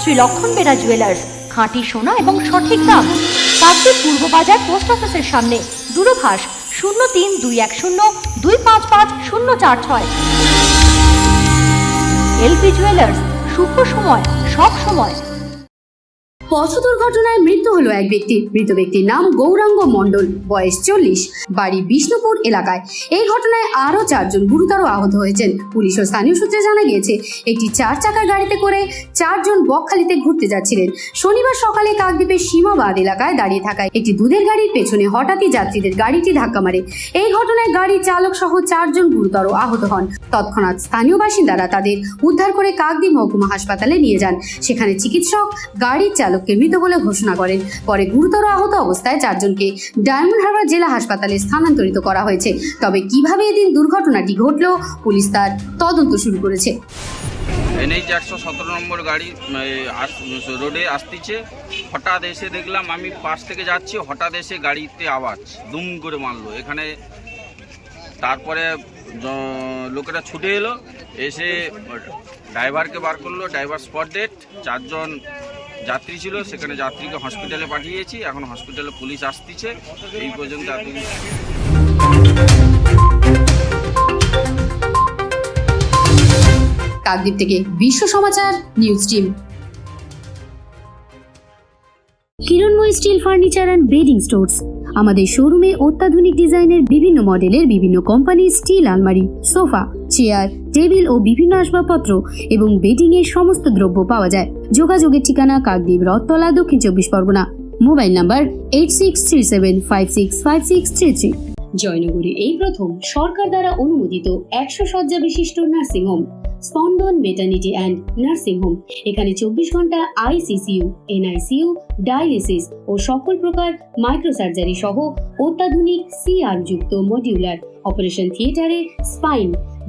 শ্রী লক্ষণ বেড়া জুয়েলার্স খাঁটি সোনা এবং সঠিক দাম। কাকদ্বীপ পূর্ব বাজার পোস্ট অফিসের সামনে, দূরভাষ শূন্য তিন দুই এক শূন্য দুই পাঁচ পাঁচ শূন্য চার ছয়। এলপি জুয়েলার্স শুভ সময়, সব সময়। পথ দুর্ঘটনায় মৃত্যু হলো এক ব্যক্তি। মৃত ব্যক্তির নাম গৌরাঙ্গ মণ্ডল, বয়স চল্লিশ, বাড়ি বিষ্ণুপুর এলাকায়। এই ঘটনায় আরও চারজন গুরুতর আহত হয়েছেন। পুলিশ ও স্থানীয় সূত্রে জানা গিয়েছে, একটি চার চাকার গাড়িতে করে চারজন বকখালিতে ঘুরতে যাচ্ছিলেন। শনিবার সকালে কাকদ্বীপের সীমাবাদ এলাকায় দাঁড়িয়ে থাকায় একটি দুধের গাড়ির পেছনে হঠাৎই যাত্রীদের গাড়িটি ধাক্কা মারে। এই ঘটনায় গাড়ির চালক সহ চারজন গুরুতর আহত হন। তৎক্ষণাৎ স্থানীয় বাসিন্দারা তাদের উদ্ধার করে কাকদ্বীপ মহকুমা হাসপাতালে নিয়ে যান। সেখানে চিকিৎসক, গাড়ির চালককে মৃত বলে ঘোষণা করেন। পরে গুরুতর আহত অবস্থায় চারজনকে ডায়মন্ড হারবার জেলা হাসপাতালে স্থানান্তরিত করা হয়েছে। তবে কীভাবে এদিন দুর্ঘটনাটি ঘটল, পুলিশ তার তদন্ত শুরু করেছে। এনএইচ একশো সতেরো নম্বর গাড়ি রোডে আসতেছে। হঠাৎ এসে দেখলাম আমি পাশ থেকে যাচ্ছি, হঠাৎ এসে গাড়িতে আওয়াজ, দুম করে মারলো। এখানে তারপরে লোকেরা ছুটে এলো, এসে ড্রাইভারকে বার করল, ড্রাইভার স্পট ডেট, চারজন যাত্রী ছিল সেখানে যাত্রীকে হসপিটালে পাঠিয়েছি। এখন হসপিটালে পুলিশ আসতেছে। এই পর্যন্ত এত কাকদ্বীপ থেকে Bishwa Samachar news team Kiranmoy steel furniture and bedding stores আমাদের শোরুমে অত্যাধুনিক ডিজাইনের বিভিন্ন মডেলের বিভিন্ন কোম্পানির স্টিল আলমারি সোফা চেয়ার, টেবিল ও বিভিন্ন আসবাবপত্র এবং বেডিং এর সমস্ত দ্রব্য পাওয়া যায়। যোগাযোগের ঠিকানা Kakdwip, Rathtala, Dakshin Chabbish Pargana. Mobile number eight six three seven five six five six three three জয়নগরে এই প্রথম সরকার দ্বারা অনুমোদিত একশো শয্যা বিশিষ্ট নার্সিংহোম স্পন্দন মেটার্নিটি অ্যান্ড নার্সিং হোম এখানে চব্বিশ ঘণ্টা আইসিসিউ এনআইসিইউ ডায়ালিসিস ও সকল প্রকার মাইক্রোসার্জারি সহ অত্যাধুনিক সিআর যুক্ত modular operation theatre spine